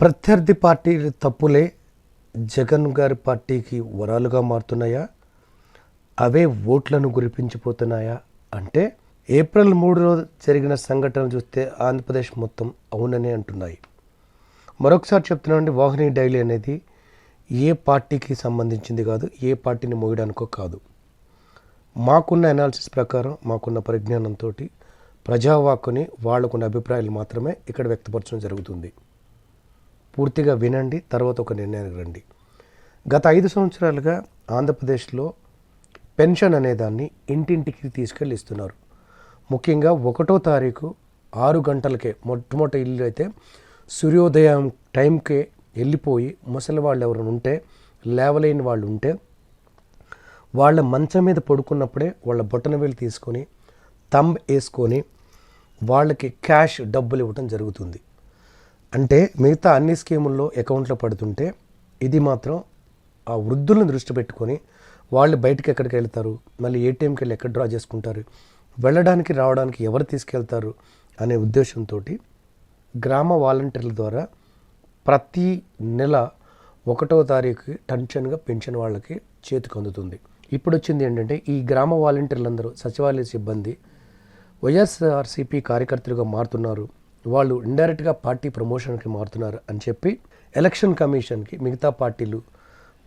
ప్రత్యర్థి పార్టీ తప్పులే జగన్ గారి పార్టీకి వరాలుగా మారుతున్నాయా? అవే ఓట్లను గురిపించిపోతున్నాయా? అంటే ఏప్రిల్ మూడులో జరిగిన సంఘటనలు చూస్తే ఆంధ్రప్రదేశ్ మొత్తం అవుననే అంటున్నాయి. మరొకసారి చెప్తున్నామండి వాహిని డైలీ అనేది ఏ పార్టీకి సంబంధించింది కాదు ఏ పార్టీని మోయడానికో కాదు. మాకున్న అనాలిసిస్ ప్రకారం మాకున్న పరిజ్ఞానంతో ప్రజావాక్కుని వాళ్ళకున్న అభిప్రాయాలు మాత్రమే ఇక్కడ వ్యక్తపరచడం జరుగుతుంది. పూర్తిగా వినండి తర్వాత ఒక నిర్ణయానికి రండి. గత ఐదు సంవత్సరాలుగా ఆంధ్రప్రదేశ్లో పెన్షన్ అనేదాన్ని ఇంటింటికి తీసుకెళ్ళి ఇస్తున్నారు. ముఖ్యంగా ఒకటో తారీఖు ఆరు గంటలకే మొట్టమొదటి ఇల్లు అయితే సూర్యోదయం టైంకే వెళ్ళిపోయి ముసలి వాళ్ళు ఎవరైనా ఉంటే లేవలేని వాళ్ళు ఉంటే వాళ్ళ మంచం మీద పడుకున్నప్పుడే వాళ్ళ బొట్టన వేలు తీసుకొని తంబ్ వేసుకొని వాళ్ళకి క్యాష్ డబ్బులు ఇవ్వటం జరుగుతుంది. అంటే మిగతా అన్ని స్కీముల్లో అకౌంట్లో పడుతుంటే ఇది మాత్రం ఆ వృద్ధులను దృష్టి పెట్టుకొని వాళ్ళు బయటికి ఎక్కడికి వెళ్తారు మళ్ళీ ఏటీఎంకి వెళ్ళి ఎక్కడ డ్రా చేసుకుంటారు వెళ్ళడానికి రావడానికి ఎవరు తీసుకెళ్తారు అనే ఉద్దేశంతో గ్రామ వాలంటీర్ల ద్వారా ప్రతి నెల ఒకటో తారీఖు టెన్షన్గా పెన్షన్ వాళ్ళకి చేతికి అందుతుంది. ఇప్పుడు వచ్చింది ఏంటంటే ఈ గ్రామ వాలంటీర్లందరూ సచివాలయ సిబ్బంది వైఎస్ఆర్సీపీ కార్యకర్తలుగా మారుతున్నారు. వాళ్ళు ఇండైరెక్ట్గా పార్టీ ప్రమోషన్కి మారుతున్నారు అని చెప్పి ఎలక్షన్ కమిషన్కి మిగతా పార్టీలు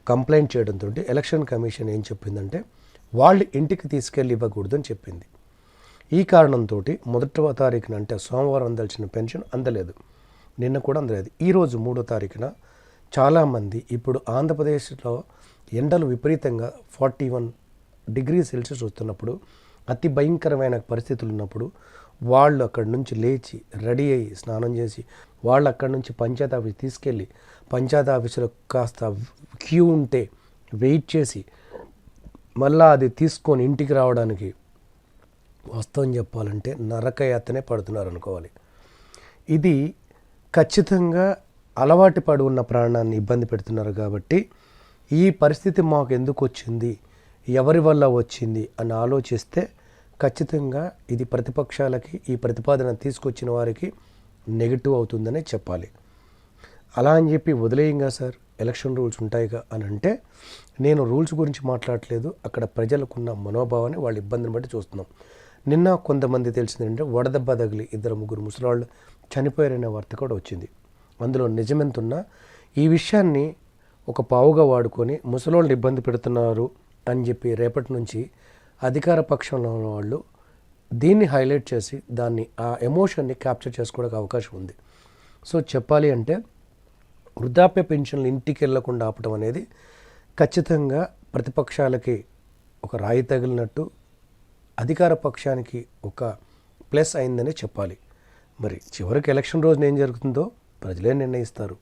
కంప్లైంట్ చేయడంతో ఎలక్షన్ కమిషన్ ఏం చెప్పిందంటే వాళ్ళు ఇంటికి తీసుకెళ్ళి ఇవ్వకూడదని చెప్పింది. ఈ కారణంతో మొదటవ తారీఖున అంటే సోమవారం అందాల్సిన పెన్షన్ అందలేదు. నిన్న కూడా అందలేదు. ఈరోజు మూడో తారీఖున చాలామంది ఇప్పుడు ఆంధ్రప్రదేశ్లో ఎండలు విపరీతంగా ఫార్టీ వన్ డిగ్రీ సెల్సియస్ వస్తున్నప్పుడు అతి భయంకరమైన పరిస్థితులు ఉన్నప్పుడు వాళ్ళు అక్కడి నుంచి లేచి రెడీ అయ్యి స్నానం చేసి వాళ్ళు అక్కడి నుంచి పంచాయతీ ఆఫీస్ తీసుకెళ్ళి పంచాయతీ ఆఫీసులో కాస్త క్యూ ఉంటే వెయిట్ చేసి మళ్ళా అది తీసుకొని ఇంటికి రావడానికి వాస్తవం చెప్పాలంటే నరకయాతనే పడుతున్నారు అనుకోవాలి. ఇది ఖచ్చితంగా అలవాటు పడి ఉన్న ప్రాణాన్ని ఇబ్బంది పెడుతున్నారు కాబట్టి ఈ పరిస్థితి మాకు ఎందుకు వచ్చింది? ఎవరి వల్ల వచ్చింది? అని ఆలోచిస్తే ఖచ్చితంగా ఇది ప్రతిపక్షాలకి ఈ ప్రతిపాదన తీసుకొచ్చిన వారికి నెగిటివ్ అవుతుందనే చెప్పాలి. అలా అని చెప్పి వదిలేయంగా సార్. ఎలక్షన్ రూల్స్ ఉంటాయిగా అని అంటే నేను రూల్స్ గురించి మాట్లాడట్లేదు. అక్కడ ప్రజలకున్న మనోభావాన్ని వాళ్ళ ఇబ్బందిని బట్టి చూస్తున్నాం. నిన్న కొంతమంది తెలిసిందంటే వడదెబ్బ తగిలి ఇద్దరు ముగ్గురు ముసలాళ్ళు చనిపోయారనే వార్త కూడా వచ్చింది. అందులో నిజమెంతున్నా ఈ విషయాన్ని ఒక పావుగా వాడుకొని ముసలోళ్ళు ఇబ్బంది పెడుతున్నారు అని చెప్పి రేపటి నుంచి అధికార పక్షంలో ఉన్న వాళ్ళు దీన్ని హైలైట్ చేసి దాన్ని ఆ ఎమోషన్ని క్యాప్చర్ చేసుకోవడానికి అవకాశం ఉంది. సో చెప్పాలి అంటే వృద్ధాప్య పెన్షన్లు ఇంటికి వెళ్ళకుండా ఆపటం అనేది ఖచ్చితంగా ప్రతిపక్షాలకి ఒక రాయి తగిలినట్టు అధికార పక్షానికి ఒక ప్లస్ అయిందని చెప్పాలి. మరి చివరికి ఎలక్షన్ రోజున ఏం జరుగుతుందో ప్రజలే నిర్ణయిస్తారు.